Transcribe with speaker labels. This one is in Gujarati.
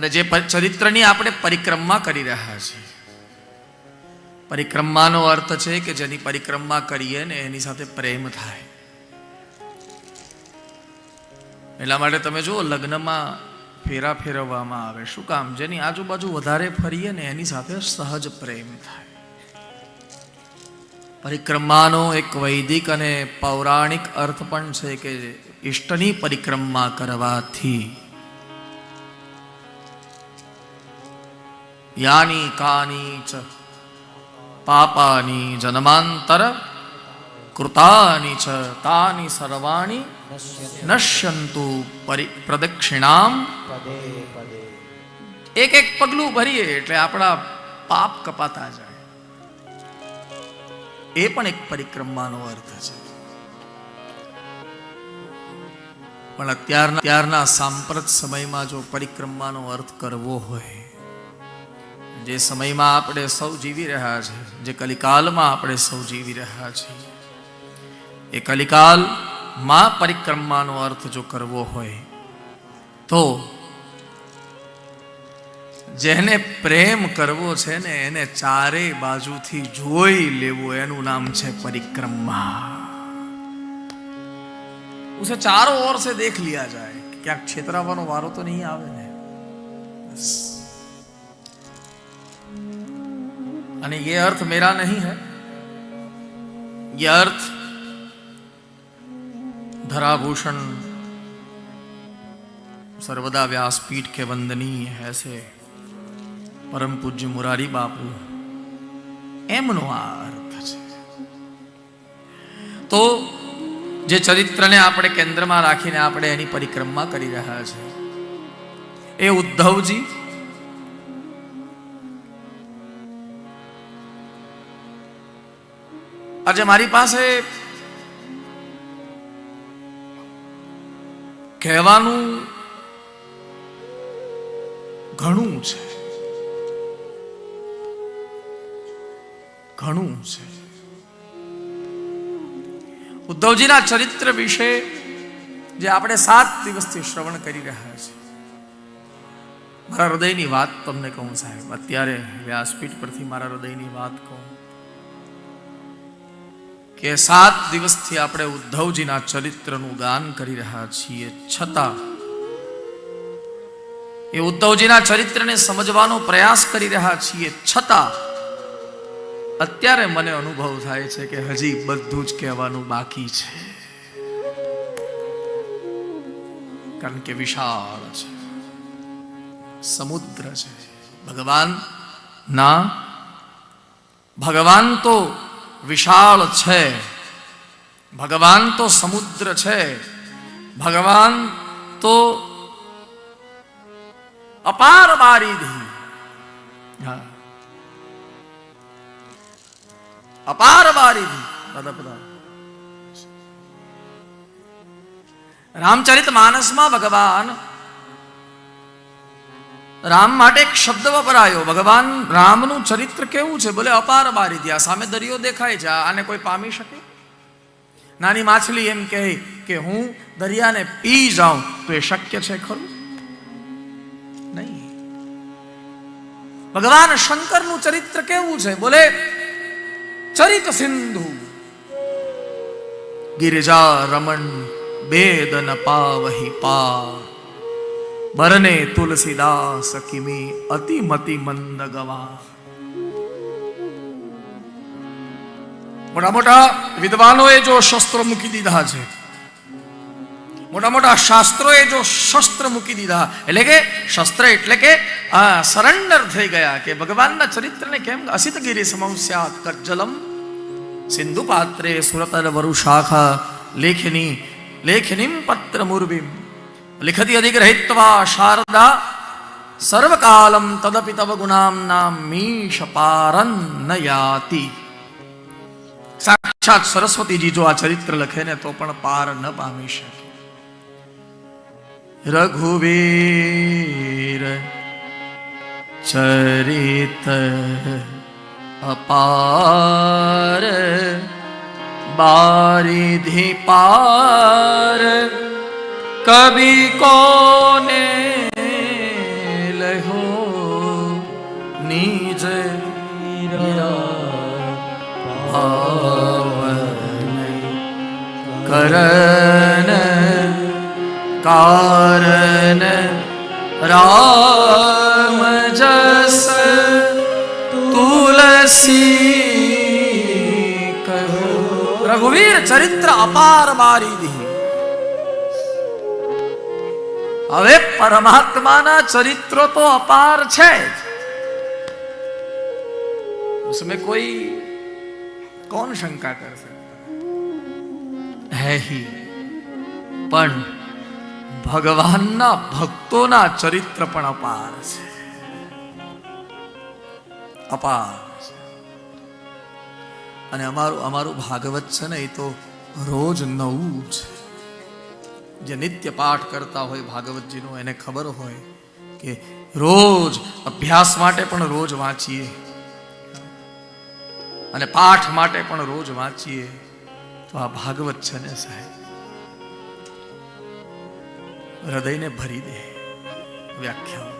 Speaker 1: અને જે ચરિત્રની આપણે પરિક્રમા કરી રહ્યા છીએ. પરિક્રમાનો અર્થ છે કે જેની પરિક્રમા કરીએ ને એની સાથે પ્રેમ થાય. એટલા માટે તમે જુઓ, લગ્નમાં ફેરા ફેરવવામાં આવે. શું કામ? જેની આજુબાજુ વધારે ફરીએ ને એની સાથે સહજ પ્રેમ થાય. પરિક્રમાનો એક વૈદિક અને પૌરાણિક અર્થ પણ છે કે ઈષ્ટની પરિક્રમા કરવાથી યાની કાની ચ પાપાની જન્માંતર કૃતાની ચ તાની સર્વાણી નશ્યંતુ પરિ પ્રદક્ષિણામ એક એક પગલું ભરીએ એટલે આપણા પાપ કપાતા જાય। એ પણ એક પરિક્રમાનો અર્થ છે। પણ અત્યારના અત્યારના સાંપ્રત સમયમાં જો પરિક્રમાનો અર્થ કરવો હોય જે સમયમાં આપણે સૌ જીવી રહ્યા છે જે કલિકાલમાં આપણે સૌ જીવી રહ્યા છીએ એ કલિકાલમાં પરિક્રમાનો અર્થ જો કરવો હોય તો જેને પ્રેમ કરવો છે ને એને ચારે બાજુથી જોઈ લેવું એનું નામ છે પરિક્રમા ઉસે ચારો ઓર से देख लिया जाए ક્યાંક છેતરાવાનો વારો તો નહીં આવે ને બસ. અને ये अर्थ मेरा नहीं है ये अर्थ धराभूषण सर्वदा व्यासपीठ के वंदनीय ऐसे પરમ પૂજ્ય મુરારી બાપુ એમનો આ અર્થ છે તો જે ચરિત્રને આપણે કેન્દ્રમાં રાખીને આપણે એની પરિક્રમા કરી રહ્યા છે એ ઉદ્ધવજી આજે મારી પાસે કહેવાનું ઘણું છે. ઘણું છે. ઉદ્ધવજીના ચરિત્ર વિશે જે આપણે સાત દિવસથી શ્રવણ કરી રહ્યા છીએ. મારા હૃદયની વાત તમને કહું સાહેબ. અત્યારે વ્યાસપીઠ પરથી મારા હૃદયની વાત કહું. કે સાત દિવસથી આપણે ઉદ્ધવજીના ચરિત્રનું ગાન કરી રહ્યા છીએ, છતાં એ ઉદ્ધવજીના ચરિત્રને સમજવાનો પ્રયાસ કરી રહ્યા છીએ, છતાં અત્યારે મને અનુભવ થાય છે કે હજી બધું જ કહેવાનું બાકી છે. કારણ કે વિશાળ છે, સમુદ્ર છે. ભગવાન ના, ભગવાન તો વિશાળ છે. ભગવાન તો સમુદ્ર છે. ભગવાન તો અપાર બારીધી હા. અપાર બારીધી. રામચરિત માનસમાં ભગવાન રામ માટે એક શબ્દ વપરાયો. ભગવાન રામનું ચરિત્ર કેવું છે? બોલે, અપાર બારી ત્યાં સામે દરિયો દેખાય છે આને કોઈ પામી શકે? નાની માછલી એમ કહે કે, હું દરિયાને પી જાઉં. તો એ શક્ય છે ખરું? નહીં. ભગવાન શંકરનું ચરિત્ર કેવું છે? બોલે, ચરિત સિંધુ, ગિરિજા રમણ, બેદન પાવહી પા બરને તુલસીદાસ કિમી અતિમતિ મંદ ગવા. મોટા મોટા વિદ્વાનોએ જો શસ્ત્રો મૂકી દીધા છે. મોટા મોટા શાસ્ત્રોએ જો શસ્ત્ર મૂકી દીધા. એટલે કે શસ્ત્ર એટલે કે, આ સરેન્ડર થઈ ગયા કે ભગવાનના ચરિત્રને કેમ અસિતગીરી ગિરી કજ્જલમ સિંધુ પાત્રે સુરતર વરુ શાખા લેખની, લેખનીમ પત્ર મુર્વિમ. લિખતિ અધિગ્રહિત્વા શારદા સર્વકાલમ તદપિ તવ ગુણામના મીશ પારન નયાતિ યાતિ સાક્ષાત સરસ્વતીજી જો આ ચરિત્ર લખે ને તો પણ પાર ન પામી શકે રઘુવીર ચરિત અપાર બારિધિ પાર कभी कोने लहो नीज पावन करण कारण राम जस तुलसी कहो रघुवीर चरित्र अपार मारी दी હવે પરમાત્માના ચરિત્રો તો અપાર છે જ उसमें कोई कौन शंका कर सकता है ही પણ ભગવાનના ભક્તોના ચરિત્ર પણ અપાર છે અપાર છે. અને અમારું અમારું ભાગવત છે ને એ તો રોજ નવું છે જે નિત્ય પાઠ કરતા હોય ભાગવતજીનો, એને ખબર હોય કે રોજ અભ્યાસ માટે પણ રોજ વાંચીએ. અને પાઠ માટે પણ રોજ વાંચીએ. તો આ ભાગવત છે ને સાહેબ? હૃદયને ભરી દે વ્યાખ્યા